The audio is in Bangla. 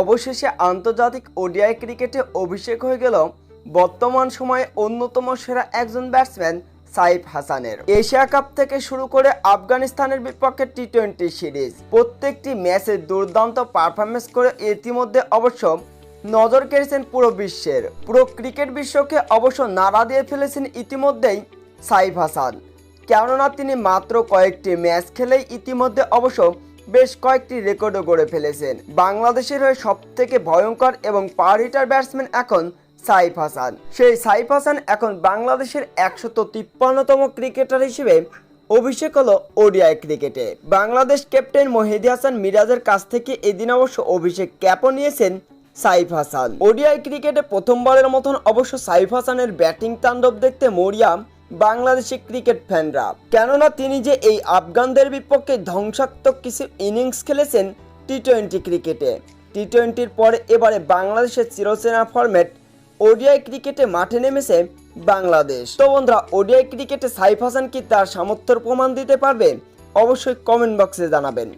অবশেষে আন্তর্জাতিক ওডিআই ক্রিকেটে অভিষেক হয়ে গেল বর্তমান সময়ে অন্যতম সেরা একজন ব্যাটসম্যান সাইফ হাসানের। এশিয়া কাপ থেকে শুরু করে আফগানিস্তানের বিপক্ষে টি টোয়েন্টি সিরিজ, প্রত্যেকটি ম্যাচে দুর্দান্ত পারফরমেন্স করে ইতিমধ্যে অবশ্য নজর কেড়েছেন পুরো বিশ্বের। পুরো ক্রিকেট বিশ্বকে অবশ্য নাড়া দিয়ে ফেলেছেন ইতিমধ্যেই সাইফ হাসান। কেননা তিনি মাত্র কয়েকটি ম্যাচ খেলেই ইতিমধ্যে অবশ্য বেশ কয়েকটি রেকর্ডও গড়ে ফেলেছেন। বাংলাদেশের হয়ে সব থেকে ভয়ঙ্কর এবং পার হিটার ব্যাটসম্যান এখন সাইফ হাসান। সেই সাইফ হাসান এখন বাংলাদেশের একশত তিপ্পান্নতম ক্রিকেটার হিসেবে অভিষেক হলো ওডিআই ক্রিকেটে। বাংলাদেশ ক্যাপ্টেন মহিদি হাসান মিরাজের কাছ থেকে এদিন অবশ্য অভিষেক ক্যাপও নিয়েছেন সাইফ হাসান। ওডিআই ক্রিকেটে প্রথমবারের মতন অবশ্য সাইফ হাসানের ব্যাটিং তাণ্ডব দেখতে মরিয়া বাংলাদেশি ক্রিকেট ফ্যানরা। কেননা তিনি যে এই আফগানদের বিপক্ষে ধ্বংসাত্মক কিছু ইনিংস খেলেছেন টি টোয়েন্টি ক্রিকেটে। টি টোয়েন্টির পরে এবারে বাংলাদেশের চিরচেনা ফরম্যাট ওডিআই ক্রিকেটে মাঠে নেমেছে বাংলাদেশ। তো বন্ধুরা, ওডিআই ক্রিকেটে সাইফ হাসান কি তার সামর্থ্যর প্রমাণ দিতে পারবে? অবশ্যই কমেন্ট বক্সে জানাবেন।